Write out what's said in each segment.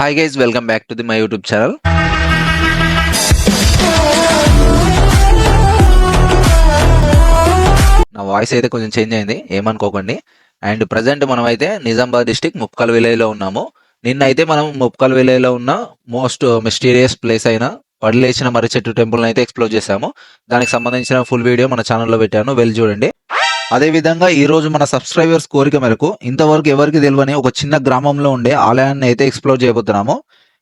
Hi guys welcome back to the my YouTube channel నా voice అయితే కొంచెం change అయింది ఏమనుకోకండి. అండ్ ప్రజెంట్ మనం అయితే నిజామాబాద్ డిస్టిక్ ముప్పకల్ విలేజ్లో ఉన్నాము. నిన్న అయితే మనం ముప్పకల్ విలేజ్లో ఉన్న మోస్ట్ మిస్టీరియస్ ప్లేస్ అయిన పడలేసిన మర్రి చెట్టు టెంపుల్ని అయితే ఎక్స్ప్లోర్ చేశాము. దానికి సంబంధించిన ఫుల్ వీడియో మన ఛానల్లో పెట్టాను. వెళ్ళి చూడండి. అదే విధంగా ఈ రోజు మన సబ్స్క్రైబర్స్ కోరిక మేరకు ఇంతవరకు ఎవరికి తెలియని ఒక చిన్న గ్రామంలో ఉండే ఆలయాన్ని అయితే ఎక్స్ప్లోర్ చేయబోతున్నాము.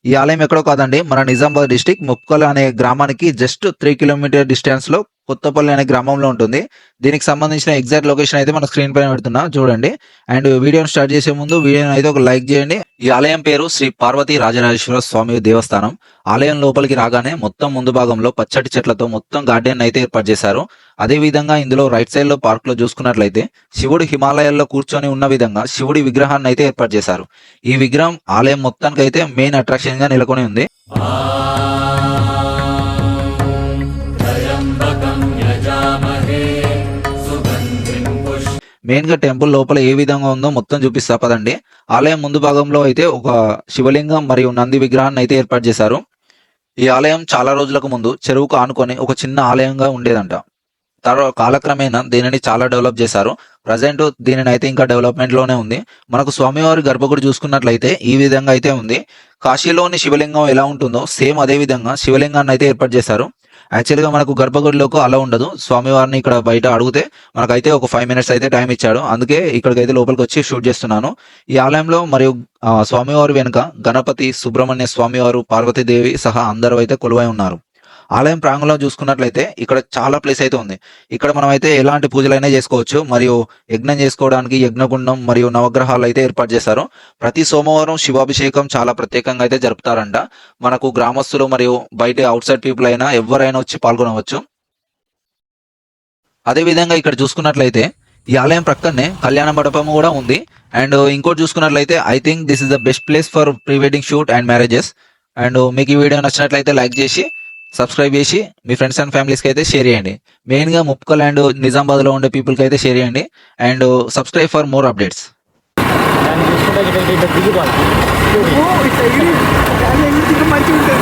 ఈ ఆలయం ఎక్కడో కాదండి మన నిజామాబాద్ డిస్టిక్ ముప్కల్ అనే గ్రామానికి జస్ట్ త్రీ కిలోమీటర్ డిస్టెన్స్లో కొత్తపల్లి అనే గ్రామంలో ఉంటుంది. దీనికి సంబంధించిన ఎగ్జాక్ట్ లొకేషన్ అయితే మన స్క్రీన్ పైన పెడుతున్నా చూడండి. అండ్ వీడియోని స్టార్ట్ చేసే ముందు వీడియోని అయితే ఒక లైక్ చేయండి. ఈ ఆలయం పేరు శ్రీ పార్వతీ రాజరాజేశ్వర స్వామి దేవస్థానం. ఆలయం లోపలికి రాగానే మొత్తం ముందు భాగంలో పచ్చటి చెట్లతో మొత్తం గార్డెన్ అయితే ఏర్పాటు చేశారు. అదే విధంగా ఇందులో రైట్ సైడ్లో పార్క్లో చూసుకున్నట్లయితే శివుడు హిమాలయాల్లో కూర్చొని ఉన్న విధంగా శివుడి విగ్రహాన్ని అయితే ఏర్పాటు చేశారు. ఈ విగ్రహం ఆలయం మొత్తానికి అయితే మెయిన్ అట్రాక్షన్గా నెలకొని ఉంది. మెయిన్గా టెంపుల్ లోపల ఏ విధంగా ఉందో మొత్తం చూపిస్తా పదండి. ఆలయం ముందు భాగంలో అయితే ఒక శివలింగం మరియు నంది విగ్రహాన్ని అయితే ఏర్పాటు చేశారు. ఈ ఆలయం చాలా రోజులకు ముందు చెరువుకు ఆనుకొని ఒక చిన్న ఆలయంగా ఉండేదంట. తర్వాత కాలక్రమేణా దీనిని చాలా డెవలప్ చేశారు. ప్రజెంట్ దీనిని అయితే ఇంకా డెవలప్మెంట్లోనే ఉంది. మనకు స్వామివారి గర్భగుడి చూసుకున్నట్లయితే ఈ విధంగా అయితే ఉంది. కాశీలోని శివలింగం ఎలా ఉంటుందో సేమ్ అదే విధంగా శివలింగాన్ని అయితే ఏర్పాటు చేశారు. యాక్చువల్గా మనకు గర్భగుడిలోకి అలా ఉండదు. స్వామివారిని ఇక్కడ బయట అడిగితే మనకైతే ఒక ఫైవ్ మినిట్స్ అయితే టైం ఇచ్చాడు. అందుకే ఇక్కడికైతే లోపలికి వచ్చి షూట్ చేస్తున్నాను. ఈ ఆలయంలో మరియు స్వామివారి వెనుక గణపతి సుబ్రహ్మణ్య స్వామివారు పార్వతీదేవి సహా అందరూ అయితే కొలువై ఉన్నారు. ఆలయం ప్రాంగణంలో చూసుకున్నట్లయితే ఇక్కడ చాలా ప్లేస్ అయితే ఉంది. ఇక్కడ మనం అయితే ఎలాంటి పూజలైనా చేసుకోవచ్చు. మరియు యజ్ఞం చేసుకోవడానికి యజ్ఞగుండం మరియు నవగ్రహాలు అయితే ఏర్పాటు చేశారు. ప్రతి సోమవారం శివాభిషేకం చాలా ప్రత్యేకంగా అయితే జరుపుతారంట. మనకు గ్రామస్తులు మరియు బయట అవుట్ సైడ్ పీపుల్ అయినా ఎవరైనా వచ్చి పాల్గొనవచ్చు. అదే విధంగా ఇక్కడ చూసుకున్నట్లయితే ఈ ఆలయం ప్రక్కనే కళ్యాణ మండపం కూడా ఉంది. అండ్ ఇంకోటి చూసుకున్నట్లయితే I think this is the best place for pre wedding shoot and marriages and మీకు ఈ వీడియో నచ్చినట్లయితే లైక్ చేసి సబ్స్క్రైబ్ చేసి మీ ఫ్రెండ్స్ అండ్ ఫ్యామిలీస్కి అయితే షేర్ చేయండి. మెయిన్గా ముప్కల్ అండ్ నిజామాబాద్లో ఉండే పీపుల్కి అయితే షేర్ చేయండి. And subscribe for more updates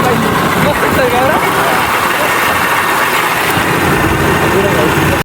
దాన్ని